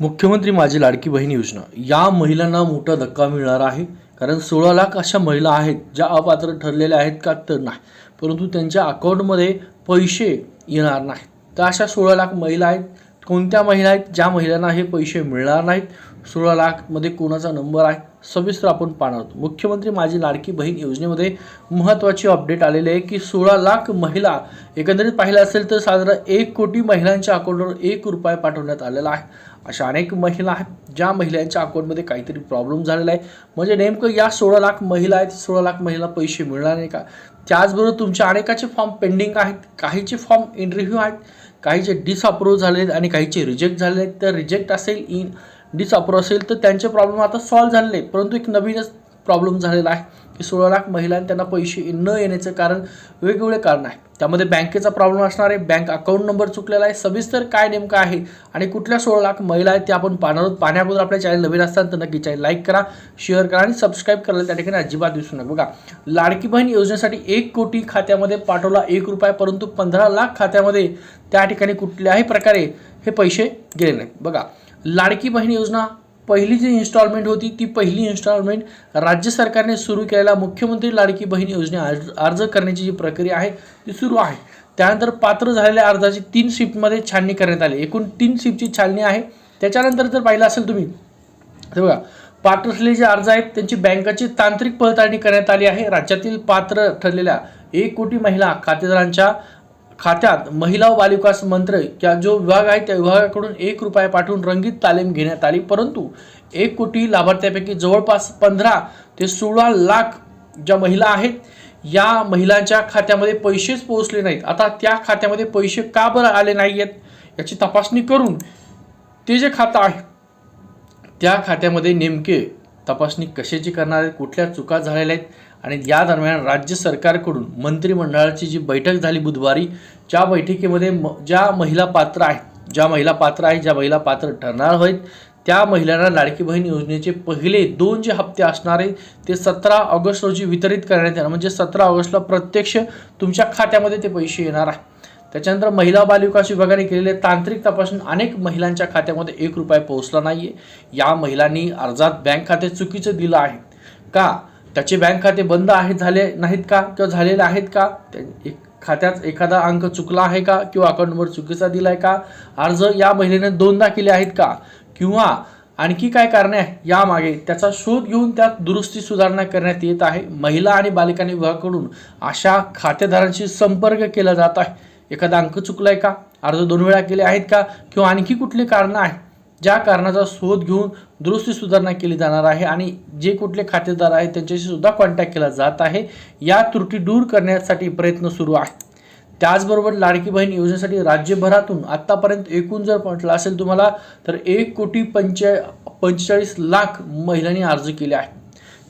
मुख्यमंत्री माझी लाडकी बहीण योजना. या महिलांना मोठा धक्का मिळणार आहे. कारण सोळा लाख अशा महिला आहेत ज्या अपात्र ठरलेल्या आहेत का तर नाही. परंतु त्यांच्या अकाउंटमध्ये पैसे येणार नाहीत. तर अशा सोळा लाख महिला आहेत कोणत्या महिला आहेत? ज्या महिलांना हे पैसे मिळणार नाहीत? सोळा लाखमध्ये कोणाचा नंबर आहे? सविस्तर आपण पाहणार आहोत. मुख्यमंत्री माझी लाडकी बहीण योजनेमध्ये महत्त्वाची अपडेट आलेली आहे की सोळा लाख महिला एकंदरीत पाहिलं असेल तर साधारण एक कोटी महिलांच्या अकाउंटवर एक रुपये पाठवण्यात आलेला आहे. अशा अनेक महिला आहेत ज्या महिलांच्या अकाउंटमध्ये काहीतरी प्रॉब्लेम झालेला आहे. म्हणजे नेमकं या सोळा लाख महिला आहेत सोळा लाख महिला पैसे मिळणार नाही का? त्याचबरोबर तुमच्या अनेकाचे फॉर्म पेंडिंग आहेत काहीचे फॉर्म इंटरव्ह्यू आहेत काहीचे डिसअप्रूव्ह झाले आहेत आणि काहीचे रिजेक्ट झालेले आहेत तर रिजेक्ट असेल इन डिसअप्रूव्ह असेल तर त्यांचे प्रॉब्लेम आता सॉल्व्ह झालेले परंतु एक नवीनच प्रॉब्लेम झालेला आहे की सोळा लाख महिलांना त्यांना पैसे न येण्याचं कारण वेगवेगळे कारण आहे. त्यामध्ये बँकेचा प्रॉब्लेम असणार आहे बँक अकाउंट नंबर चुकलेला आहे सविस्तर काय नेमकं आहे आणि कुठल्या सोळा लाख महिला आहेत ते आपण पाहणार आहोत. पाहण्याबद्दल आपल्या चॅनल नवीन असताना तर नक्की चॅनल लाईक करा शेअर करा आणि सबस्क्राईब करायला त्या ठिकाणी अजिबात दिसू नका. बघा लाडकी बहीण योजनेसाठी एक कोटी खात्यामध्ये पाठवला एक रुपया परंतु पंधरा लाख खात्यामध्ये त्या ठिकाणी कुठल्याही प्रकारे हे पैसे गेले नाहीत. बघा लाडकी बहीण योजना पहिली जी इन्स्टॉलमेंट होती ती पहिली इन्स्टॉलमेंट राज्य सरकारने सुरू केलेला मुख्यमंत्री लाडकी बहीण योजने अर्ज अर्ज करण्याची जी प्रक्रिया आहे ती सुरू आहे. त्यानंतर पात्र झालेल्या अर्जाची तीन शिफ्टमध्ये छाननी करण्यात आली. एकूण तीन शिफ्टची छाननी आहे. त्याच्यानंतर जर पाहिलं असेल तुम्ही तर बघा पात्र असलेले जे अर्ज आहेत त्यांची बँकाची तांत्रिक पडताळणी करण्यात आली आहे. राज्यातील पात्र ठरलेल्या एक कोटी महिला खातेदारांच्या खात्यात महिला व बालविकास मंत्री किंवा जो विभाग आहे त्या विभागाकडून एक रुपया पाठवून रंगीत तालीम घेण्यात आली. परंतु एक कोटी लाभार्थ्यापैकी जवळपास पंधरा ते सोळा लाख ज्या महिला आहेत या महिलांच्या खात्यामध्ये पैसेच पोहोचले नाहीत. आता त्या खात्यामध्ये पैसे का बरं आले नाही आहेत याची तपासणी करून ते जे खातं आहे त्या खात्यामध्ये नेमके तपासणी कशाची करणार आहेत कुठल्या चुका झालेल्या आहेत आणि या दरम्यान राज्य सरकारकडून मंत्रिमंडळाची जी बैठक झाली बुधवारी ज्या बैठकीमध्ये म ज्या महिला पात्र आहेत ज्या महिला पात्र आहेत ज्या महिला पात्र ठरणार आहेत त्या महिलांना लाडकी बहीण योजनेचे पहिले दोन जे हप्ते असणार आहेत ते सतरा ऑगस्ट रोजी वितरित करण्यात येणार. म्हणजे सतरा ऑगस्टला प्रत्यक्ष तुमच्या खात्यामध्ये ते पैसे येणार आहे. त्याच्यानंतर महिला बालविकास विभागाने केलेले तांत्रिक तपासणी अनेक महिलांच्या खात्यामध्ये एक रुपया पोहोचला नाही आहे या महिलांनी अर्जात बँक खाते चुकीचं दिलं आहे. का? त्याचे बँक खाते बंद आहेत झाले नाहीत का? किंवा झालेले आहेत का? त्या- एक खात्यात एखादा अंक चुकला आहे का? किंवा अकाउंट नंबर चुकीचा दिला आहे का? अर्ज या महिलेने दोनदा केले आहेत का? किंवा आणखी काय कारणे आहे यामागे त्याचा शोध घेऊन त्यात दुरुस्ती सुधारणा करण्यात येत आहे. महिला आणि बालिकांनी विभागाकडून अशा खातेदारांशी संपर्क केला जात आहे. एखादा अंक चुकला आहे का? अर्ज दोन वेळा केले आहेत का? किंवा आणखी कुठली कारणं आहेत? ज्या कारणाचा शोध घेऊन दुरुस्ती सुधारणा केली जाणार आहे आणि जे कुठले खातेदार आहेत त्यांच्याशी सुद्धा कॉन्टॅक्ट केला जात आहे या त्रुटी दूर करण्यासाठी प्रयत्न सुरू आहे त्याचबरोबर लाडकी बहीण योजनेसाठी राज्यभरातून आत्तापर्यंत एकूण जर म्हटलं असेल तुम्हाला तर एक कोटी पंचे पंचेचाळीस लाख महिलांनी अर्ज केले आहे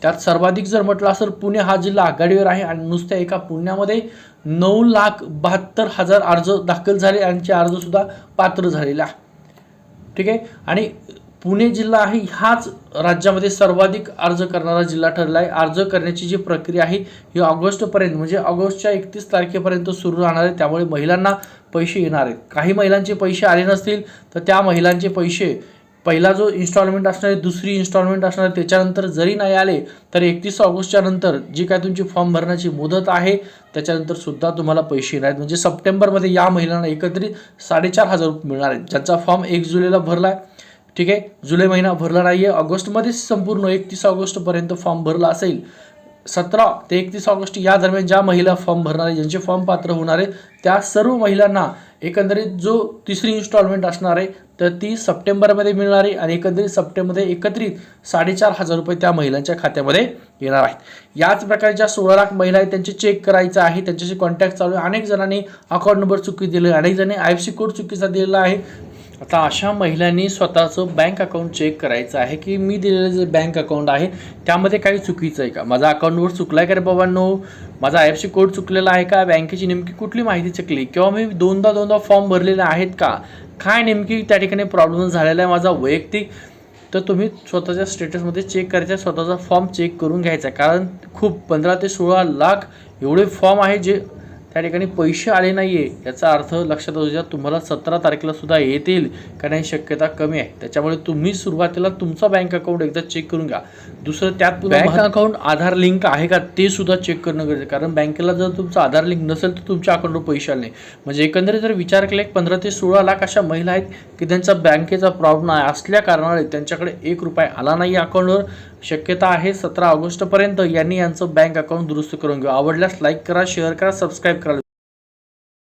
त्यात सर्वाधिक जर म्हटलं असेल पुणे हा जिल्हा आघाडीवर आहे आणि नुसत्या एका पुण्यामध्ये नऊ लाख बहात्तर हजार अर्ज दाखल झाले आणि ते अर्जसुद्धा पात्र झालेला आहे. ठीक आहे? आणि पुणे जिल्हा आहे हाच राज्यामध्ये सर्वाधिक अर्ज करणारा जिल्हा ठरला आहे अर्ज करण्याची जी प्रक्रिया आहे ही ऑगस्टपर्यंत म्हणजे ऑगस्टच्या एकतीस तारखेपर्यंत सुरू राहणार आहे. त्यामुळे महिलांना पैसे येणार आहेत. काही महिलांचे पैसे आले नसतील तर त्या महिलांचे पैसे पहिला जो इन्स्टॉलमेंट असणार आहे दुसरी इन्स्टॉलमेंट असणार आहे त्याच्यानंतर जरी नाही आले तर एकतीस ऑगस्टच्या नंतर जी काय तुमची फॉर्म भरण्याची मुदत आहे त्याच्यानंतर सुद्धा तुम्हाला पैसे येणार आहेत. म्हणजे सप्टेंबरमध्ये या महिलांना एकत्रित साडेचार हजार रुपये मिळणार आहेत. ज्यांचा फॉर्म एक जुलैला भरला आहे ठीक आहे? जुलै महिना भरला नाही आहे ऑगस्टमध्येच संपूर्ण एकतीस ऑगस्टपर्यंत फॉर्म भरला असेल सतरा ते एकतीस ऑगस्ट या दरम्यान ज्या महिला फॉर्म भरणार आहे ज्यांचे फॉर्म पात्र होणार आहे त्या सर्व महिलांना एकंदरीत जो तिसरी इन्स्टॉलमेंट असणार आहे तर ती सप्टेंबरमध्ये मिळणार आहे आणि एकंदरीत सप्टेंबरमध्ये एकत्रित साडेचार हजार रुपये त्या महिलांच्या खात्यामध्ये येणार आहेत. याच प्रकारे ज्या सोळा लाख महिला आहेत त्यांचे चेक करायचं आहे त्यांच्याशी कॉन्टॅक्ट चालू आहे. अनेक जणांनी अकाउंट नंबर चुकी दिले अनेक जणांनी आय एफ सी कोड चुकीचा दिलेला आहे. आता अशा महिलांनी स्वतःचं बँक अकाउंट चेक करायचं आहे की मी दिलेलं जे बँक अकाउंट आहे त्यामध्ये काही चुकीचं आहे का? माझा अकाउंटवर चुकला आहे का रे बाबांनो माझा आय एफ सी कोड चुकलेला आहे का? बँकेची नेमकी कुठली माहिती चुकली? किंवा मी दोनदा दोनदा फॉर्म भरलेले आहेत का? काय नेमकी त्या ठिकाणी प्रॉब्लेम झालेला आहे माझा वैयक्तिक? तर तुम्ही स्वतःच्या स्टेटसमध्ये चेक करायचा स्वतःचा फॉर्म चेक करून घ्यायचा कारण खूप पंधरा ते सोळा लाख एवढे फॉर्म आहे जे त्या ठिकाणी पैसे आले नाही आहे याचा अर्थ लक्षात असू द्या तुम्हाला सतरा तारखेला सुद्धा येतील का नाही शक्यता कमी आहे. त्याच्यामुळे तुम्ही सुरुवातीला तुमचा बँक अकाउंट एकदा चेक करून घ्या. दुसरं त्यात बँक अकाउंट आधार लिंक आहे का ते सुद्धा चेक करणं गरजेचं. कारण बँकेला जर तुमचं आधार लिंक नसेल तर तुमच्या अकाउंटवर पैसे आले नाही म्हणजे एकंदरीत जर विचार केला एक पंधरा ते सोळा लाख अशा महिला आहेत की त्यांचा बँकेचा प्रॉब्लेम आहे असल्या कारणामुळे त्यांच्याकडे एक रुपये आला नाही अकाउंटवर. शक्यता आहे सतरा ऑगस्टपर्यंत यांनी यांचं बँक अकाउंट दुरुस्त करून घेऊ. आवडल्यास लाईक करा शेअर करा सबस्क्राईब करा.